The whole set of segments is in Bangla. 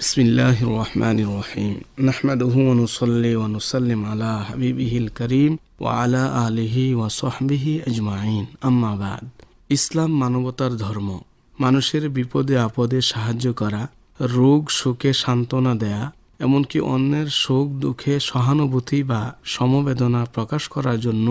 بسم الله الرحمن الرحيم نحمده ونصلي ونسلم على حبيبه الكريم وعلى آله وصحبه أجمعين أما بعد ইসলাম মানবতার ধর্ম মানুষের বিপদে আপদে সাহায্য করা রোগ শোকে সান্ত্বনা দেয়া এমনকি অন্যের শোক দুঃখে সহানুভূতি বা সমবেদনা প্রকাশ করার জন্য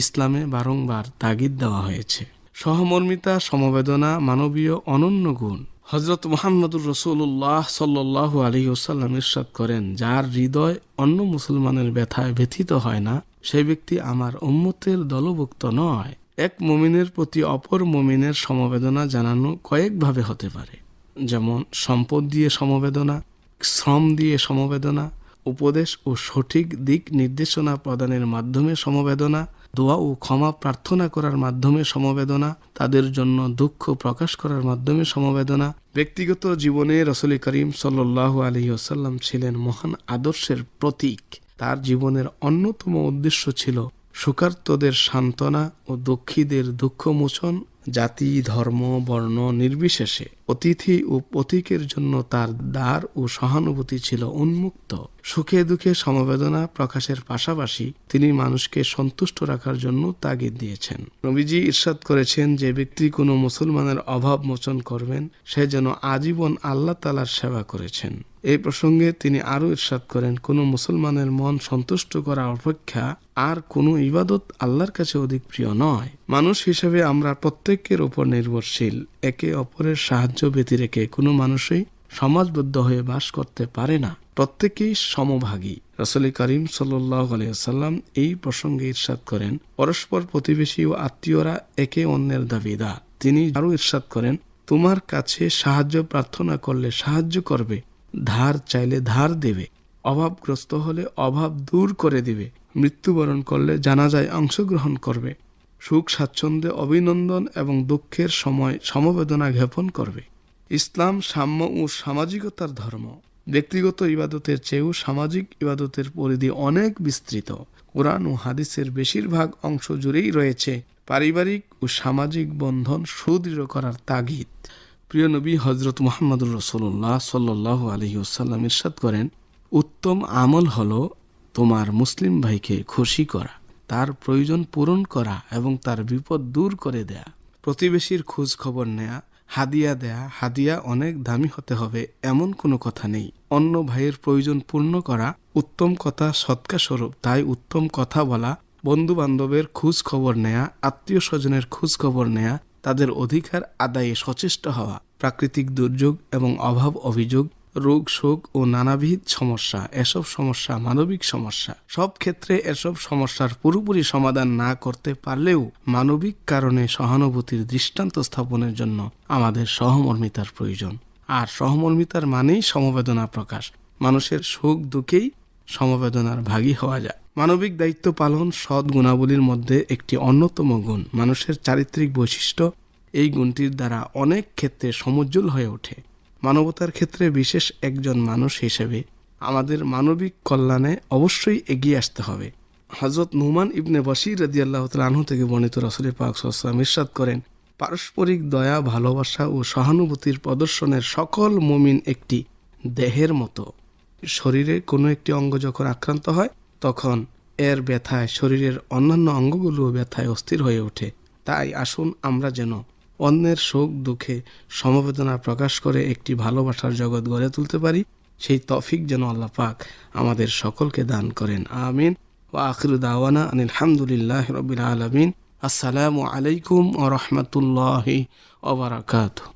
ইসলামে বারংবার তাগিদ দেওয়া হয়েছে সহমর্মিতা সমবেদনা মানবীয় অনন্য গুণ হজরত মোহাম্মদুর রসুল্লাহ সাল্লু আলী ওসাল্লাম ইরশাদ করেন, যার হৃদয় অন্য মুসলমানের ব্যথায় ব্যথিত হয় না সেই ব্যক্তি আমার উম্মতের দলভুক্ত নয়। এক মমিনের প্রতি অপর মমিনের সমবেদনা জানানো কয়েকভাবে হতে পারে। যেমন, সম্পদ দিয়ে সমবেদনা, শ্রম দিয়ে সমবেদনা, উপদেশ ও সঠিক দিক নির্দেশনা প্রদানের মাধ্যমে সমবেদনা দোয়া ও ক্ষমা প্রার্থনা করার মাধ্যমে সমবেদনা, তাদের জন্য দুঃখ প্রকাশ করার মাধ্যমে সমবেদনা। ব্যক্তিগত জীবনে রসুল করিম সাল্লাহ আলী ওসাল্লাম ছিলেন মহান আদর্শের প্রতীক। তার জীবনের অন্যতম উদ্দেশ্য ছিল সুকার্তদের সান্ত্বনা ও দুঃখীদের দুঃখমোচন জাতি, ধর্ম, বর্ণ নির্বিশেষে। অতিথি ও প্রতীকের জন্য তার দ্বার ও সহানুভূতি ছিল উন্মুক্ত। সুখে দুঃখে সমবেদনা প্রকাশের পাশাপাশি তিনি মানুষকে সন্তুষ্ট রাখার জন্য তাগিদ দিয়েছেন। নবীজি ইরশাদ করেছেন যে ব্যক্তি কোনো মুসলমানের অভাব মোচন করবেন, সে যেন আজীবন আল্লাহ তালার সেবা করেছেন। এই প্রসঙ্গে তিনি আরও ইরশাদ করেন, কোনো মুসলমানের মন সন্তুষ্ট করা অপেক্ষা আর কোনো ইবাদত আল্লাহর কাছে অধিক প্রিয় নয়। মানুষ হিসেবে আমরা প্রত্যেকের উপর নির্ভরশীল, একে অপরের সাহায্য ব্যতি রেখে কোনো মানুষই সমাজবদ্ধ হয়ে বাস করতে পারে না। প্রত্যেকেই সমভাগী। রসলি করিম সাল্লাম এই প্রসঙ্গে ইরশাদ করেন, পরস্পর প্রতিবেশী ও আত্মীয়রা একে অন্যের দাবিদার তিনি আরও ইরশাদ করেন, তোমার কাছে সাহায্য প্রার্থনা করলে সাহায্য করবে, ধার চাইলে ধার দেবে, অভাবগ্রস্ত হলে অভাব দূর করে দিবে, মৃত্যুবরণ করলে জানাজায় অংশগ্রহণ করবে, সুখ স্বাচ্ছন্দ্যে অভিনন্দন এবং দুঃখের সময় সমবেদনা জ্ঞাপন করবে। ইসলাম সাম্য ও সামাজিকতার ধর্ম। ব্যক্তিগত ইবাদতের চেয়েও সামাজিক ইবাদতের পরিধি অনেক বিস্তৃত। কোরআন ও হাদিসের বেশিরভাগ অংশ জুড়েই রয়েছে পারিবারিক ও সামাজিক বন্ধন সুদৃঢ় করার তাগিদ। প্রিয় নবী হজরত মোহাম্মদুর রসুল্লাহ সাল্লাহ আলহি ওসাল্লাম ইরশাদ করেন, উত্তম আমল হল তোমার মুসলিম ভাইকে খুশি করা, তার প্রয়োজন পূরণ করা এবং তার বিপদ দূর করে দেয়া। প্রতিবেশীর খোঁজ খবর নেয়া হাদিয়া দেয়া, হাদিয়া অনেক দামি হতে হবে, এমন কোনো কথা নেই। অন্য ভাইয়ের প্রয়োজন পূর্ণ করা উত্তম কথা সৎকা স্বরূপ, তাই উত্তম কথা বলা বন্ধু বান্ধবের খোঁজ খবর নেয়া, আত্মীয় স্বজনের খোঁজ খবর নেয়া, তাদের অধিকার আদায়ে সচেষ্ট হওয়া, প্রাকৃতিক দুর্যোগ এবং অভাব অভিযোগ রোগ, শোক ও নানাবিধ সমস্যা, এসব সমস্যা মানবিক সমস্যা। সব ক্ষেত্রে এসব সমস্যার পুরোপুরি সমাধান না করতে পারলেও মানবিক কারণে সহানুভূতির দৃষ্টান্ত স্থাপনের জন্য আমাদের সহমর্মিতার প্রয়োজন। আর সহমর্মিতার মানেই সমবেদনা প্রকাশ। মানুষের সুখ দুঃখেই সমবেদনার ভাগী হওয়া যায়। মানবিক দায়িত্ব পালন সৎ গুণাবলীর মধ্যে একটি অন্যতম গুণ। মানুষের চারিত্রিক বৈশিষ্ট্য এই গুণটির দ্বারা অনেক ক্ষেত্রে সমুজ্জ্বল হয়ে ওঠে। মানবতার ক্ষেত্রে বিশেষ একজন মানুষ হিসেবে আমাদের মানবিক কল্যাণে অবশ্যই এগিয়ে আসতে হবে। হজরত নুমান ইবনে বশির রদি আল্লাহ তালু থেকে বর্ণিত রসুল পাক সাল্লাম ইরশাদ করেন, পারস্পরিক দয়া, ভালোবাসা ও সহানুভূতির প্রদর্শনের সকল মুমিন একটি দেহের মতো। শরীরে কোনো একটি অঙ্গ যখন আক্রান্ত হয়, তখন এর ব্যথায়, শরীরের অন্যান্য অঙ্গগুলো ব্যথায় অস্থির হয়ে ওঠে। তাই আসুন আমরা যেন অন্যের শোক দুঃখে সমবেদনা প্রকাশ করে একটি ভালোবাসার জগৎ গড়ে তুলতে পারি, সেই তফিক যেন আল্লাহ পাক আমাদের সকলকে দান করেন। আমিন। ও আখরুদাওয়ানা দাওয়ানা আনিল হামদুলিল্লাহ আলমিন। আসসালামু আলাইকুম ও রহমতুল্লাহ ওবরাকাতু